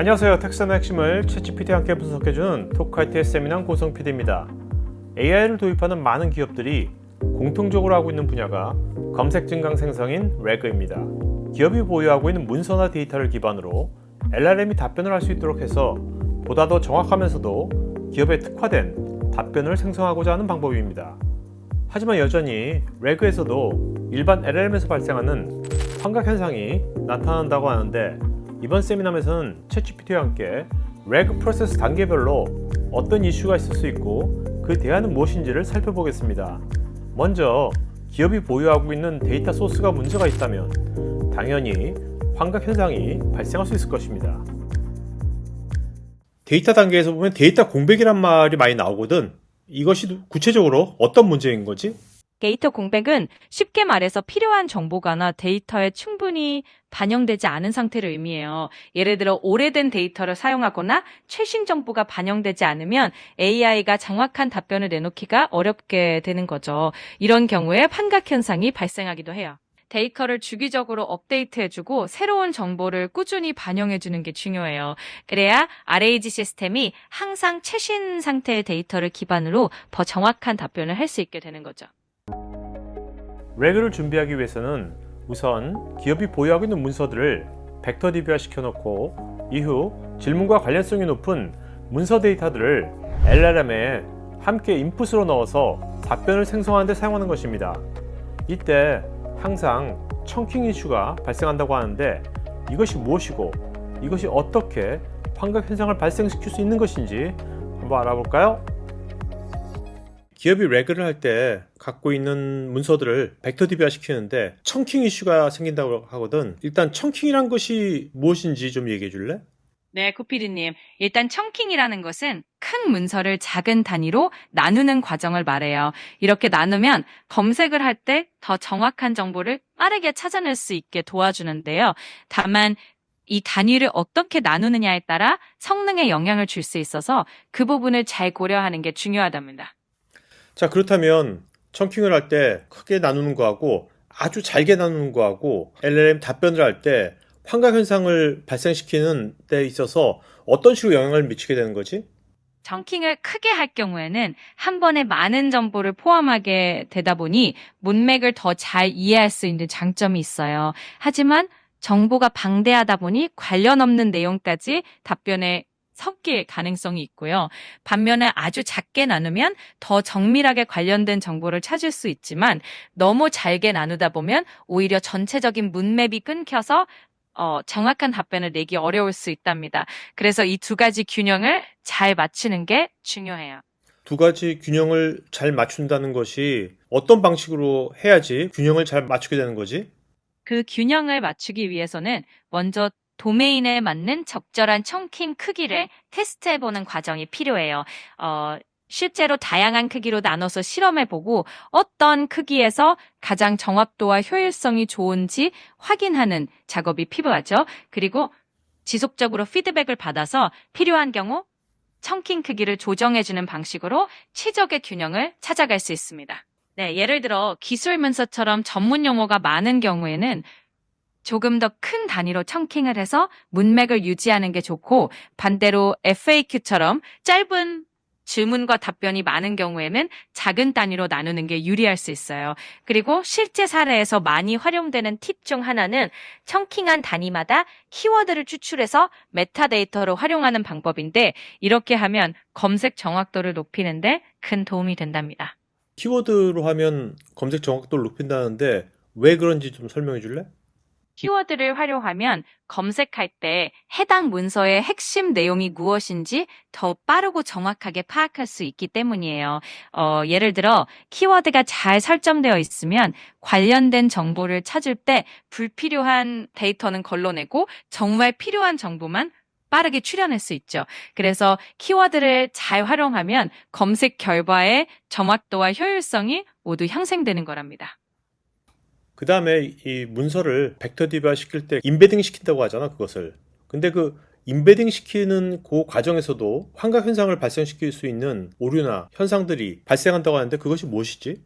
안녕하세요. 텍스의 핵심을 챗GPT와 함께 분석해주는 토크하이트의 세미남 고성 PD입니다. AI를 도입하는 많은 기업들이 공통적으로 하고 있는 분야가 검색 증강 생성인 레그입니다. 기업이 보유하고 있는 문서나 데이터를 기반으로 LLM이 답변을 할 수 있도록 해서 보다 더 정확하면서도 기업에 특화된 답변을 생성하고자 하는 방법입니다. 하지만 여전히 레그에서도 일반 LLM에서 발생하는 환각 현상이 나타난다고 하는데 이번 세미나에서는 챗GPT와 함께 레그 프로세스 단계별로 어떤 이슈가 있을 수 있고 그 대안은 무엇인지를 살펴보겠습니다. 먼저 기업이 보유하고 있는 데이터 소스가 문제가 있다면 당연히 환각 현상이 발생할 수 있을 것입니다. 데이터 단계에서 보면 데이터 공백이란 말이 많이 나오거든. 이것이 구체적으로 어떤 문제인 거지? 데이터 공백은 쉽게 말해서 필요한 정보가나 데이터에 충분히 반영되지 않은 상태를 의미해요. 예를 들어 오래된 데이터를 사용하거나 최신 정보가 반영되지 않으면 AI가 정확한 답변을 내놓기가 어렵게 되는 거죠. 이런 경우에 환각 현상이 발생하기도 해요. 데이터를 주기적으로 업데이트해주고 새로운 정보를 꾸준히 반영해주는 게 중요해요. 그래야 RAG 시스템이 항상 최신 상태의 데이터를 기반으로 더 정확한 답변을 할 수 있게 되는 거죠. 레그를 준비하기 위해서는 우선 기업이 보유하고 있는 문서들을 벡터 DB화 시켜놓고 이후 질문과 관련성이 높은 문서 데이터들을 LLM에 함께 인풋으로 넣어서 답변을 생성하는 데 사용하는 것입니다. 이때 항상 청킹 이슈가 발생한다고 하는데 이것이 무엇이고 이것이 어떻게 환각 현상을 발생시킬 수 있는 것인지 한번 알아볼까요? 기업이 레그를 할 때 갖고 있는 문서들을 벡터 DB화 시키는데 청킹 이슈가 생긴다고 하거든. 일단 청킹이란 것이 무엇인지 좀 얘기해 줄래? 네, 코피디님. 일단 청킹이라는 것은 큰 문서를 작은 단위로 나누는 과정을 말해요. 이렇게 나누면 검색을 할 때 더 정확한 정보를 빠르게 찾아낼 수 있게 도와주는데요. 다만 이 단위를 어떻게 나누느냐에 따라 성능에 영향을 줄 수 있어서 그 부분을 잘 고려하는 게 중요하답니다. 자, 그렇다면 청킹을 할 때 크게 나누는 거하고 아주 잘게 나누는 거하고 LLM 답변을 할 때 환각 현상을 발생시키는 데 있어서 어떤 식으로 영향을 미치게 되는 거지? 정킹을 크게 할 경우에는 한 번에 많은 정보를 포함하게 되다 보니 문맥을 더 잘 이해할 수 있는 장점이 있어요. 하지만 정보가 방대하다 보니 관련 없는 내용까지 답변에 섞일 가능성이 있고요. 반면에 아주 작게 나누면 더 정밀하게 관련된 정보를 찾을 수 있지만 너무 잘게 나누다 보면 오히려 전체적인 문맵이 끊겨서 어, 정확한 답변을 내기 어려울 수 있답니다. 그래서 이 두 가지 균형을 잘 맞추는 게 중요해요. 두 가지 균형을 잘 맞춘다는 것이 어떤 방식으로 해야지 균형을 잘 맞추게 되는 거지? 그 균형을 맞추기 위해서는 먼저 도메인에 맞는 적절한 청킹 크기를 테스트해보는 과정이 필요해요. 어, 실제로 다양한 크기로 나눠서 실험해보고 어떤 크기에서 가장 정확도와 효율성이 좋은지 확인하는 작업이 필요하죠. 그리고 지속적으로 피드백을 받아서 필요한 경우 청킹 크기를 조정해주는 방식으로 최적의 균형을 찾아갈 수 있습니다. 네, 예를 들어 기술 문서처럼 전문 용어가 많은 경우에는 조금 더 큰 단위로 청킹을 해서 문맥을 유지하는 게 좋고 반대로 FAQ처럼 짧은 질문과 답변이 많은 경우에는 작은 단위로 나누는 게 유리할 수 있어요. 그리고 실제 사례에서 많이 활용되는 팁 중 하나는 청킹한 단위마다 키워드를 추출해서 메타데이터로 활용하는 방법인데 이렇게 하면 검색 정확도를 높이는데 큰 도움이 된답니다. 키워드로 하면 검색 정확도를 높인다는데 왜 그런지 좀 설명해 줄래? 키워드를 활용하면 검색할 때 해당 문서의 핵심 내용이 무엇인지 더 빠르고 정확하게 파악할 수 있기 때문이에요. 어, 예를 들어 키워드가 잘 설정되어 있으면 관련된 정보를 찾을 때 불필요한 데이터는 걸러내고 정말 필요한 정보만 빠르게 추려낼 수 있죠. 그래서 키워드를 잘 활용하면 검색 결과의 정확도와 효율성이 모두 향상되는 거랍니다. 그 다음에 이 문서를 벡터 DB화 시킬 때 인베딩 시킨다고 하잖아, 그것을. 근데 그 인베딩 시키는 그 과정에서도 환각 현상을 발생시킬 수 있는 오류나 현상들이 발생한다고 하는데 그것이 무엇이지?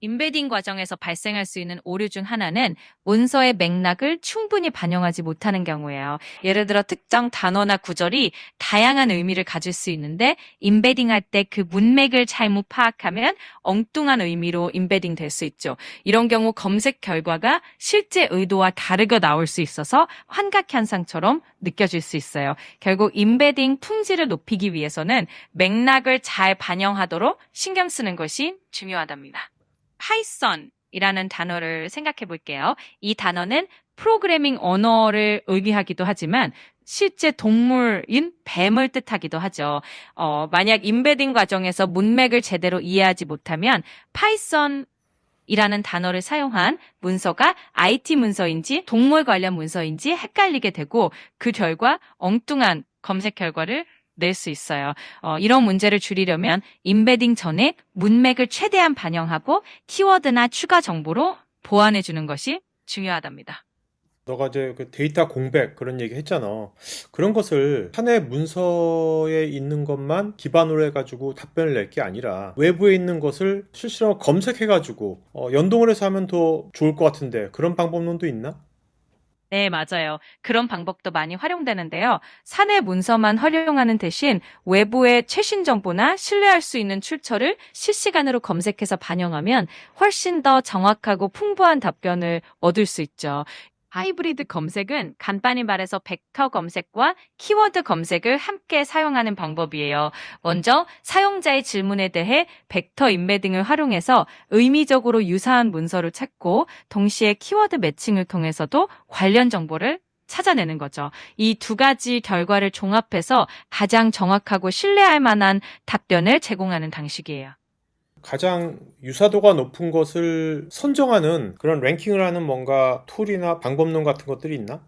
인베딩 과정에서 발생할 수 있는 오류 중 하나는 문서의 맥락을 충분히 반영하지 못하는 경우예요. 예를 들어 특정 단어나 구절이 다양한 의미를 가질 수 있는데 인베딩 할 때 그 문맥을 잘못 파악하면 엉뚱한 의미로 인베딩 될 수 있죠. 이런 경우 검색 결과가 실제 의도와 다르게 나올 수 있어서 환각 현상처럼 느껴질 수 있어요. 결국 인베딩 품질을 높이기 위해서는 맥락을 잘 반영하도록 신경 쓰는 것이 중요하답니다. 파이썬이라는 단어를 생각해 볼게요. 이 단어는 프로그래밍 언어를 의미하기도 하지만 실제 동물인 뱀을 뜻하기도 하죠. 어, 만약 인베딩 과정에서 문맥을 제대로 이해하지 못하면 파이썬 이라는 단어를 사용한 문서가 IT 문서인지 동물 관련 문서인지 헷갈리게 되고 그 결과 엉뚱한 검색 결과를 낼 수 있어요. 어, 이런 문제를 줄이려면 인베딩 전에 문맥을 최대한 반영하고 키워드나 추가 정보로 보완해 주는 것이 중요하답니다. 너가 이제 그 데이터 공백 그런 얘기 했잖아. 그런 것을 사내 문서에 있는 것만 기반으로 해가지고 답변을 낼 게 아니라 외부에 있는 것을 실시간으로 검색해가지고 어, 연동을 해서 하면 더 좋을 것 같은데 그런 방법론도 있나? 네, 맞아요. 그런 방법도 많이 활용되는데요. 사내 문서만 활용하는 대신 외부의 최신 정보나 신뢰할 수 있는 출처를 실시간으로 검색해서 반영하면 훨씬 더 정확하고 풍부한 답변을 얻을 수 있죠. 하이브리드 검색은 간단히 말해서 벡터 검색과 키워드 검색을 함께 사용하는 방법이에요. 먼저 사용자의 질문에 대해 벡터 인베딩을 활용해서 의미적으로 유사한 문서를 찾고 동시에 키워드 매칭을 통해서도 관련 정보를 찾아내는 거죠. 이 두 가지 결과를 종합해서 가장 정확하고 신뢰할 만한 답변을 제공하는 방식이에요. 가장 유사도가 높은 것을 선정하는 그런 랭킹을 하는 뭔가 툴이나 방법론 같은 것들이 있나?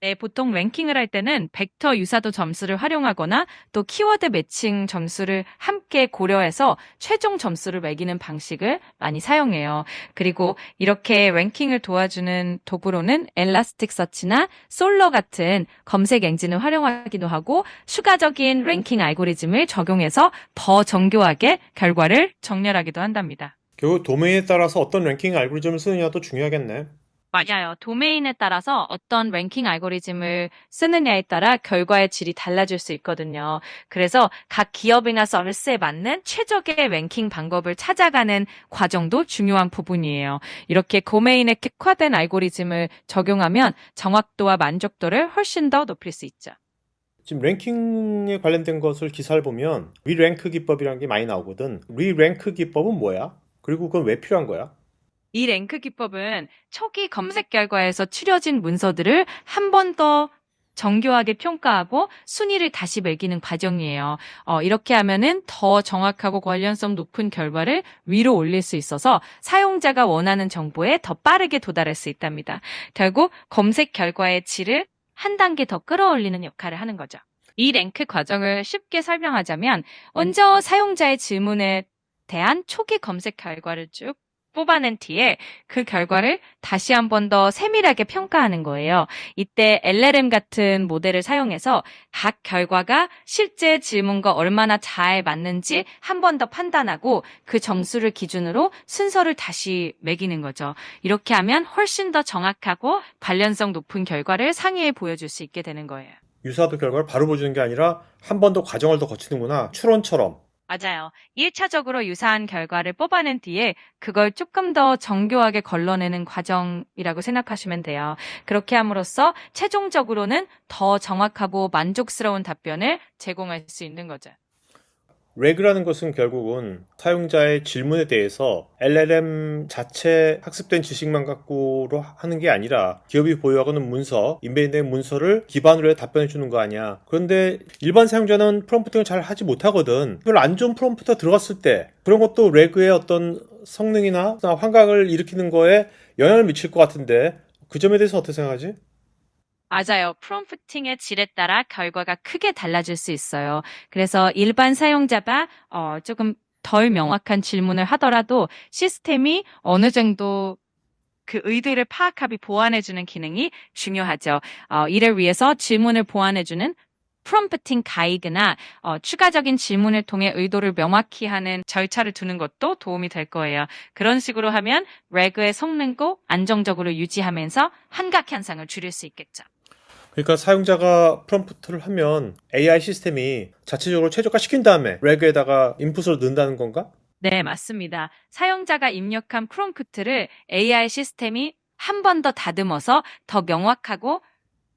네, 보통 랭킹을 할 때는 벡터 유사도 점수를 활용하거나 또 키워드 매칭 점수를 함께 고려해서 최종 점수를 매기는 방식을 많이 사용해요. 그리고 이렇게 랭킹을 도와주는 도구로는 엘라스틱 서치나 솔러 같은 검색 엔진을 활용하기도 하고 추가적인 랭킹 알고리즘을 적용해서 더 정교하게 결과를 정렬하기도 한답니다. 결국 도메인에 따라서 어떤 랭킹 알고리즘을 쓰느냐도 중요하겠네. 맞아요. 도메인에 따라서 어떤 랭킹 알고리즘을 쓰느냐에 따라 결과의 질이 달라질 수 있거든요. 그래서 각 기업이나 서비스에 맞는 최적의 랭킹 방법을 찾아가는 과정도 중요한 부분이에요. 이렇게 도메인에 특화된 알고리즘을 적용하면 정확도와 만족도를 훨씬 더 높일 수 있죠. 지금 랭킹에 관련된 것을 기사를 보면 리랭크 기법이라는 게 많이 나오거든. 리랭크 기법은 뭐야? 그리고 그건 왜 필요한 거야? 이 랭크 기법은 초기 검색 결과에서 추려진 문서들을 한 번 더 정교하게 평가하고 순위를 다시 매기는 과정이에요. 어, 이렇게 하면은 더 정확하고 관련성 높은 결과를 위로 올릴 수 있어서 사용자가 원하는 정보에 더 빠르게 도달할 수 있답니다. 결국 검색 결과의 질을 한 단계 더 끌어올리는 역할을 하는 거죠. 이 랭크 과정을 쉽게 설명하자면 먼저 사용자의 질문에 대한 초기 검색 결과를 쭉 뽑아낸 뒤에 그 결과를 다시 한 번 더 세밀하게 평가하는 거예요. 이때 LLM 같은 모델을 사용해서 각 결과가 실제 질문과 얼마나 잘 맞는지 한 번 더 판단하고 그 점수를 기준으로 순서를 다시 매기는 거죠. 이렇게 하면 훨씬 더 정확하고 관련성 높은 결과를 상위에 보여줄 수 있게 되는 거예요. 유사도 결과를 바로 보여주는 게 아니라 한 번 더 과정을 더 거치는구나. 추론처럼. 맞아요. 1차적으로 유사한 결과를 뽑아낸 뒤에 그걸 조금 더 정교하게 걸러내는 과정이라고 생각하시면 돼요. 그렇게 함으로써 최종적으로는 더 정확하고 만족스러운 답변을 제공할 수 있는 거죠. 레그라는 것은 결국은 사용자의 질문에 대해서 LLM 자체 학습된 지식만 갖고로 하는 게 아니라 기업이 보유하고는 문서, 인베이된 문서를 기반으로 해 답변해 주는 거 아니야. 그런데 일반 사용자는 프롬프팅을 잘 하지 못하거든. 그걸 안 좋은 프롬프트가 들어갔을 때 그런 것도 레그의 어떤 성능이나 환각을 일으키는 거에 영향을 미칠 것 같은데 그 점에 대해서 어떻게 생각하지? 맞아요. 프롬프팅의 질에 따라 결과가 크게 달라질 수 있어요. 그래서 일반 사용자가 어, 조금 덜 명확한 질문을 하더라도 시스템이 어느 정도 그 의도를 파악하고 보완해주는 기능이 중요하죠. 어, 이를 위해서 질문을 보완해주는 프롬프팅 가이드나 어, 추가적인 질문을 통해 의도를 명확히 하는 절차를 두는 것도 도움이 될 거예요. 그런 식으로 하면 레그의 성능고 안정적으로 유지하면서 한각 현상을 줄일 수 있겠죠. 그러니까 사용자가 프롬프트를 하면 AI 시스템이 자체적으로 최적화 시킨 다음에 레그에다가 인풋을 넣는다는 건가? 네, 맞습니다. 사용자가 입력한 프롬프트를 AI 시스템이 한 번 더 다듬어서 더 명확하고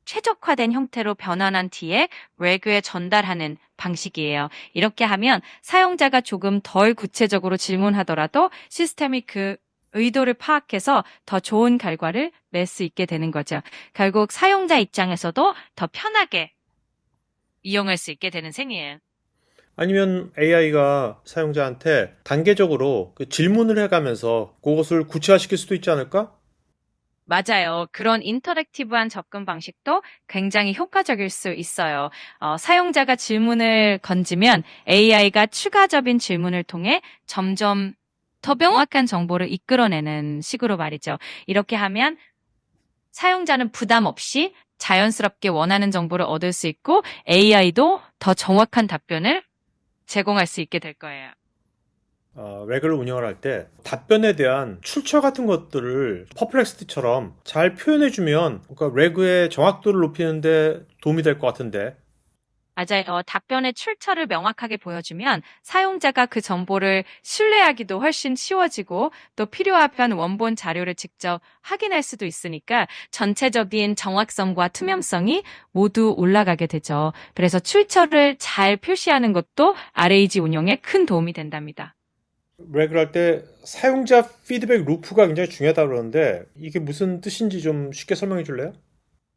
최적화된 형태로 변환한 뒤에 레그에 전달하는 방식이에요. 이렇게 하면 사용자가 조금 덜 구체적으로 질문하더라도 시스템이 그 의도를 파악해서 더 좋은 결과를 낼 수 있게 되는 거죠. 결국 사용자 입장에서도 더 편하게 이용할 수 있게 되는 셈이에요. 아니면 AI가 사용자한테 단계적으로 그 질문을 해가면서 그것을 구체화시킬 수도 있지 않을까? 맞아요. 그런 인터랙티브한 접근 방식도 굉장히 효과적일 수 있어요. 어, 사용자가 질문을 건지면 AI가 추가적인 질문을 통해 점점 더 명확한 정보를 이끌어내는 식으로 말이죠. 이렇게 하면 사용자는 부담 없이 자연스럽게 원하는 정보를 얻을 수 있고 AI도 더 정확한 답변을 제공할 수 있게 될 거예요. 어, 레그를 운영을 할 때 답변에 대한 출처 같은 것들을 퍼플렉시티처럼 잘 표현해주면 그러니까 레그의 정확도를 높이는데 도움이 될 것 같은데 맞아요. 어, 답변의 출처를 명확하게 보여주면 사용자가 그 정보를 신뢰하기도 훨씬 쉬워지고 또 필요하면 원본 자료를 직접 확인할 수도 있으니까 전체적인 정확성과 투명성이 모두 올라가게 되죠. 그래서 출처를 잘 표시하는 것도 RAG 운영에 큰 도움이 된답니다. 레그를 할때 사용자 피드백 루프가 굉장히 중요하다고 그러는데 이게 무슨 뜻인지 좀 쉽게 설명해 줄래요?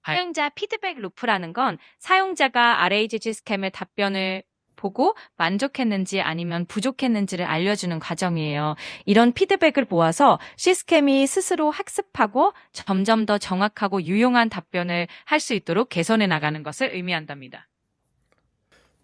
사용자 피드백 루프라는 건 사용자가 RAG 시스템의 답변을 보고 만족했는지 아니면 부족했는지를 알려주는 과정이에요. 이런 피드백을 모아서 시스템이 스스로 학습하고 점점 더 정확하고 유용한 답변을 할 수 있도록 개선해 나가는 것을 의미한답니다.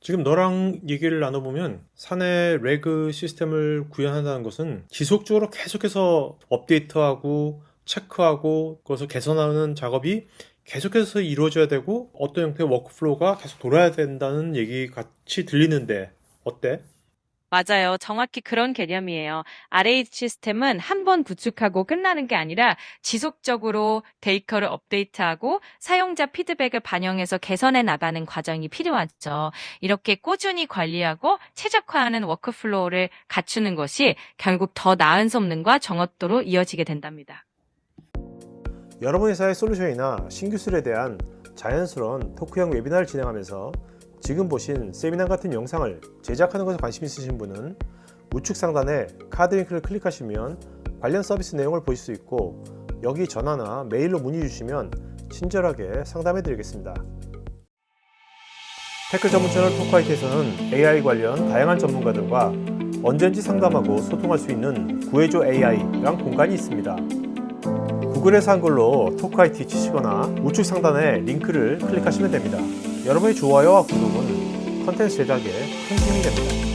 지금 너랑 얘기를 나눠보면 사내 레그 시스템을 구현한다는 것은 지속적으로 계속해서 업데이트하고 체크하고 그것을 개선하는 작업이 계속해서 이루어져야 되고 어떤 형태의 워크플로우가 계속 돌아야 된다는 얘기 같이 들리는데 어때? 맞아요. 정확히 그런 개념이에요. RH 시스템은 한 번 구축하고 끝나는 게 아니라 지속적으로 데이터를 업데이트하고 사용자 피드백을 반영해서 개선해 나가는 과정이 필요하죠. 이렇게 꾸준히 관리하고 최적화하는 워크플로우를 갖추는 것이 결국 더 나은 성능과 정확도로 이어지게 된답니다. 여러분 회사의 솔루션이나 신기술에 대한 자연스러운 토크형 웨비나를 진행하면서 지금 보신 세미나 같은 영상을 제작하는 것에 관심 있으신 분은 우측 상단에 카드 링크를 클릭하시면 관련 서비스 내용을 보실 수 있고 여기 전화나 메일로 문의 주시면 친절하게 상담해 드리겠습니다. 태클 전문 채널 토크아이트에서는 AI 관련 다양한 전문가들과 언제든지 상담하고 소통할 수 있는 구해줘 AI란 공간이 있습니다. 구글에서 한글로 토크아이티 치시거나 우측 상단에 링크를 클릭하시면 됩니다. 여러분의 좋아요와 구독은 컨텐츠 제작에 큰 힘이 됩니다.